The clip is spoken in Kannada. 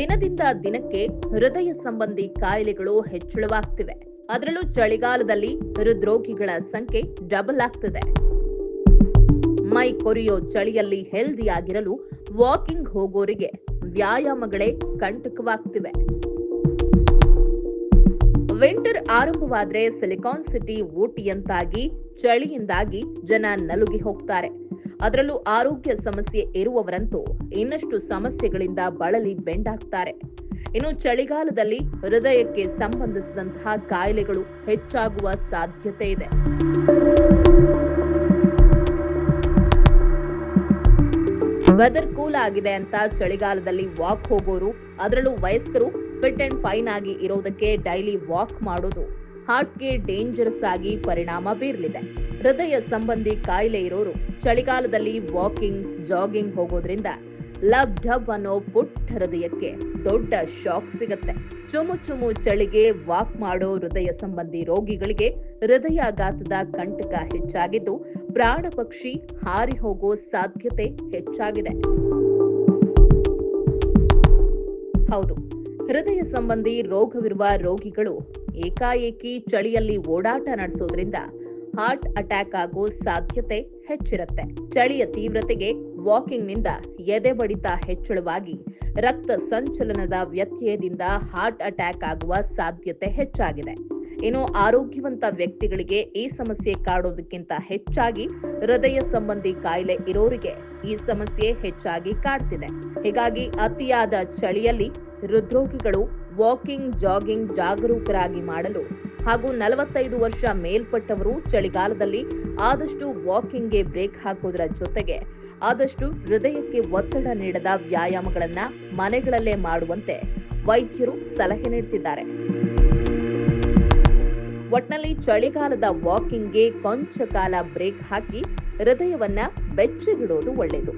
ದಿನದಿಂದ ದಿನಕ್ಕೆ ಹೃದಯ ಸಂಬಂಧಿ ಕಾಯಿಲೆಗಳು ಹೆಚ್ಚಳವಾಗ್ತಿವೆ. ಅದರಲ್ಲೂ ಚಳಿಗಾಲದಲ್ಲಿ ಹೃದ್ರೋಗಿಗಳ ಸಂಖ್ಯೆ ಡಬಲ್ ಆಗ್ತಿದೆ. ಮೈ ಕೊರಿಯೋ ಚಳಿಯಲ್ಲಿ ಹೆಲ್ದಿಯಾಗಿರಲು ವಾಕಿಂಗ್ ಹೋಗೋರಿಗೆ ವ್ಯಾಯಾಮಗಳೇ ಕಂಟಕವಾಗ್ತಿವೆ. ವಿಂಟರ್ ಆರಂಭವಾದ್ರೆ ಸಿಲಿಕಾನ್ ಸಿಟಿ ಊಟಿಯಂತಾಗಿ, ಚಳಿಯಿಂದಾಗಿ ಜನ ನಲುಗಿ ಹೋಗ್ತಾರೆ. ಅದರಲ್ಲೂ ಆರೋಗ್ಯ ಸಮಸ್ಯೆ ಇರುವವರಂತೂ ಇನ್ನಷ್ಟು ಸಮಸ್ಯೆಗಳಿಂದ ಬಳಲಿ ಬೆಂಡಾಗ್ತಾರೆ. ಇನ್ನು ಚಳಿಗಾಲದಲ್ಲಿ ಹೃದಯಕ್ಕೆ ಸಂಬಂಧಿಸಿದಂತಹ ಕಾಯಿಲೆಗಳು ಹೆಚ್ಚಾಗುವ ಸಾಧ್ಯತೆ ಇದೆ. ವೆದರ್ ಕೂಲ್ ಆಗಿದೆ ಅಂತ ಚಳಿಗಾಲದಲ್ಲಿ ವಾಕ್ ಹೋಗೋರು, ಅದರಲ್ಲೂ ವಯಸ್ಕರು ಫಿಟ್ ಅಂಡ್ ಫೈನ್ ಆಗಿ ಇರೋದಕ್ಕೆ ಡೈಲಿ ವಾಕ್ ಮಾಡೋದು. ಹಾರ್ಟ್ಗೆ ಡೇಂಜರಸ್ ಆಗಿ ಪರಿಣಾಮ ಬೀರಲಿದೆ. ಹೃದಯ ಸಂಬಂಧಿ ಕಾಯಿಲೆ ಇರೋರು ಚಳಿಗಾಲದಲ್ಲಿ ವಾಕಿಂಗ್ ಜಾಗಿಂಗ್ ಹೋಗೋದ್ರಿಂದ ಲಬ್ ಡಬ್ ಅನ್ನೋ ಪುಟ್ಟ ಹೃದಯಕ್ಕೆ ದೊಡ್ಡ ಶಾಕ್ ಸಿಗತ್ತೆ. ಚುಮು ಚುಮು ಚಳಿಗೆ ವಾಕ್ ಮಾಡೋ ಹೃದಯ ಸಂಬಂಧಿ ರೋಗಿಗಳಿಗೆ ಹೃದಯಾಘಾತದ ಕಂಟಕ ಹೆಚ್ಚಾಗಿದ್ದು ಪ್ರಾಣ ಪಕ್ಷಿ ಹಾರಿ ಹೋಗೋ ಸಾಧ್ಯತೆ ಹೆಚ್ಚಾಗಿದೆ. ಹೌದು, ಹೃದಯ ಸಂಬಂಧಿ ರೋಗವಿರುವ ರೋಗಿಗಳು ಏಕಾಏಕಿ ಚಳಿಯಲ್ಲಿ ಓಡಾಟ ನಡೆಸೋದ್ರಿಂದ ಹಾರ್ಟ್ ಅಟ್ಯಾಕ್ ಆಗೋ ಸಾಧ್ಯತೆ ಹೆಚ್ಚಿರುತ್ತೆ. ಚಳಿಯ ತೀವ್ರತೆಗೆ ವಾಕಿಂಗ್ನಿಂದ ಎದೆ ಬಡಿತ ಹೆಚ್ಚಳವಾಗಿ ರಕ್ತ ಸಂಚಲನದ ವ್ಯತ್ಯಯದಿಂದ ಹಾರ್ಟ್ ಅಟ್ಯಾಕ್ ಆಗುವ ಸಾಧ್ಯತೆ ಹೆಚ್ಚಾಗಿದೆ. ಇನ್ನು ಆರೋಗ್ಯವಂತ ವ್ಯಕ್ತಿಗಳಿಗೆ ಈ ಸಮಸ್ಯೆ ಕಾಡೋದಕ್ಕಿಂತ ಹೆಚ್ಚಾಗಿ ಹೃದಯ ಸಂಬಂಧಿ ಕಾಯಿಲೆ ಇರೋರಿಗೆ ಈ ಸಮಸ್ಯೆ ಹೆಚ್ಚಾಗಿ ಕಾಡ್ತಿದೆ. ಹೀಗಾಗಿ ಅತಿಯಾದ ಚಳಿಯಲ್ಲಿ ಹೃದ್ರೋಗಿಗಳು ವಾಕಿಂಗ್, ಜಾಗಿಂಗ್ ಜಾಗರೂಕರಾಗಿ ಮಾಡಲು ಹಾಗೂ ನಲವತ್ತೈದು ವರ್ಷ ಮೇಲ್ಪಟ್ಟವರು ಚಳಿಗಾಲದಲ್ಲಿ ಆದಷ್ಟು ವಾಕಿಂಗ್ಗೆ ಬ್ರೇಕ್ ಹಾಕೋದ್ರ ಜೊತೆಗೆ ಆದಷ್ಟು ಹೃದಯಕ್ಕೆ ಒತ್ತಡ ನೀಡದ ವ್ಯಾಯಾಮಗಳನ್ನ ಮನೆಗಳಲ್ಲೇ ಮಾಡುವಂತೆ ವೈದ್ಯರು ಸಲಹೆ ನೀಡುತ್ತಿದ್ದಾರೆ ಒಟ್ನಲ್ಲಿ ಚಳಿಗಾಲದ ವಾಕಿಂಗ್ಗೆ ಕೊಂಚ ಕಾಲ ಬ್ರೇಕ್ ಹಾಕಿ ಹೃದಯವನ್ನ ಬೆಚ್ಚಗಿಡೋದು ಒಳ್ಳೆಯದು